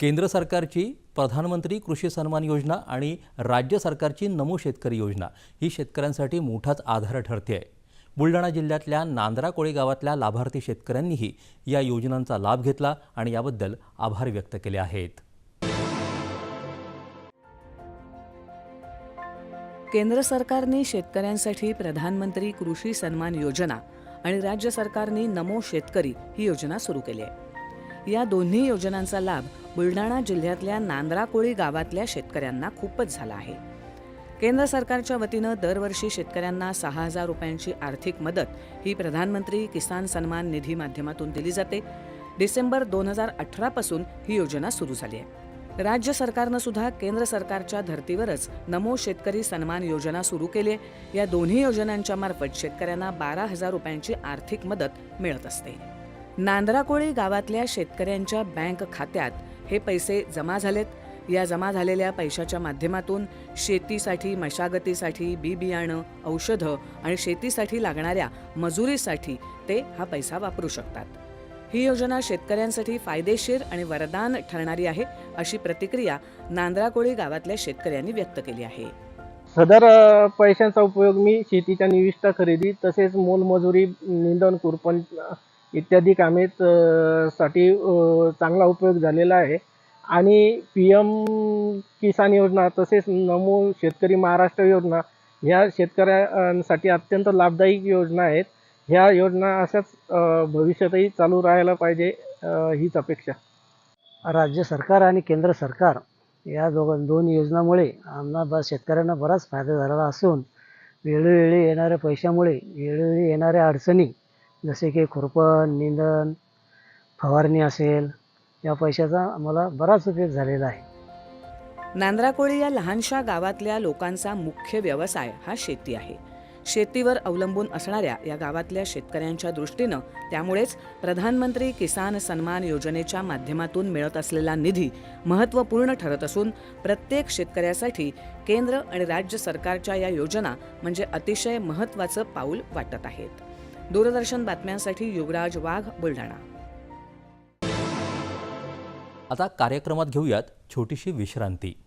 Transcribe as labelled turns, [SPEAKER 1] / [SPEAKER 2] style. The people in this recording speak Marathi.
[SPEAKER 1] केंद्र सरकारची प्रधानमंत्री कृषी सन्मान योजना आणि राज्य सरकारची नमो शेतकरी योजना ही शेतकऱ्यांसाठी मोठाच आधार ठरते आहे बुलढाणा जिल्ह्यातल्या नांद्रा कोळी गावातल्या लाभार्थी शेतकऱ्यांनीही या योजनांचा लाभ घेतला आणि याबद्दल आभार व्यक्त केले आहेत.
[SPEAKER 2] केंद्र सरकारने शेतकऱ्यांसाठी प्रधानमंत्री कृषी सन्मान योजना आणि राज्य सरकारने नमो शेतकरी ही योजना सुरू केली आहे. या दोन्ही योजनांचा लाभ बुलढाणा जिल्ह्यातल्या नांद्राकोळी गावातल्या शेतकऱ्यांना खूपच झाला आहे. केंद्र सरकारच्या वतीनं दरवर्षी शेतकऱ्यांना सहा हजार रुपयांची आर्थिक मदत ही प्रधानमंत्री किसान सन्मान निधी माध्यमातून दिली जाते. डिसेंबर दोन हजार अठरापासून ही योजना सुरू झाली आहे. राज्य सरकारनं सुद्धा केंद्र सरकारच्या धर्तीवरच नमो शेतकरी सन्मान योजना सुरू केली आहे. या दोन्ही योजनांच्या मार्फत शेतकऱ्यांना बारा हजार रुपयांची आर्थिक मदत मिळत असते. नांद्राकोळी गावातल्या शेतकऱ्यांच्या बँक खात्यात हे पैसे जमा झालेत. या जमा झालेल्या पैशाच्या माध्यमातून शेतीसाठी मशागतीसाठी बी बियाणं औषधं आणि शेतीसाठी लागणाऱ्या मजुरीसाठी ते हा पैसा वापरू शकतात. ही योजना शेतकऱ्यांसाठी फायदेशीर आणि वरदान ठरणारी आहे अशी प्रतिक्रिया नांद्राकोळी गावातल्या शेतकऱ्यांनी व्यक्त केली आहे.
[SPEAKER 3] सदर पैशांचा उपयोग मी शेतीच्या निविष्ठा खरेदी तसेच मोलमजुरी निंदण कुरपण इत्यादी कामे साठी चांगला उपयोग झालेला आहे. आणि पी एम किसान योजना तसेच नमो शेतकरी महाराष्ट्र योजना ह्या शेतकऱ्यांसाठी अत्यंत लाभदायक योजना आहेत. ह्या योजना अशाच भविष्यातही चालू राहायला पाहिजे हीच अपेक्षा.
[SPEAKER 4] राज्य सरकार आणि केंद्र सरकार या दोघ दोन योजनामुळे आम्हाला ब शेतकऱ्यांना बराच फायदा झालेला असून वेळोवेळी येणाऱ्या पैशामुळे वेळोवेळी येणाऱ्या अडचणी जसे की खुरपण निंदण फवारणी असेल या पैशाचा आम्हाला बराच उपयोग झालेला आहे.
[SPEAKER 2] नांद्राकोळी या लहानशा गावातल्या लोकांचा मुख्य व्यवसाय हा शेती आहे. शेतीवर अवलंबून असणाऱ्या या गावातल्या शेतकऱ्यांच्या दृष्टीनं त्यामुळेच प्रधानमंत्री किसान सन्मान योजनेच्या माध्यमातून मिळत असलेला निधी महत्त्वपूर्ण ठरत असून प्रत्येक शेतकऱ्यासाठी केंद्र आणि राज्य सरकारच्या या योजना म्हणजे अतिशय महत्त्वाचं पाऊल वाटत आहेत. दूरदर्शन बातम्यांसाठी युवराज वाघ बुलढाणा.
[SPEAKER 1] आता कार्यक्रमात घेऊयात छोटीशी विश्रांती.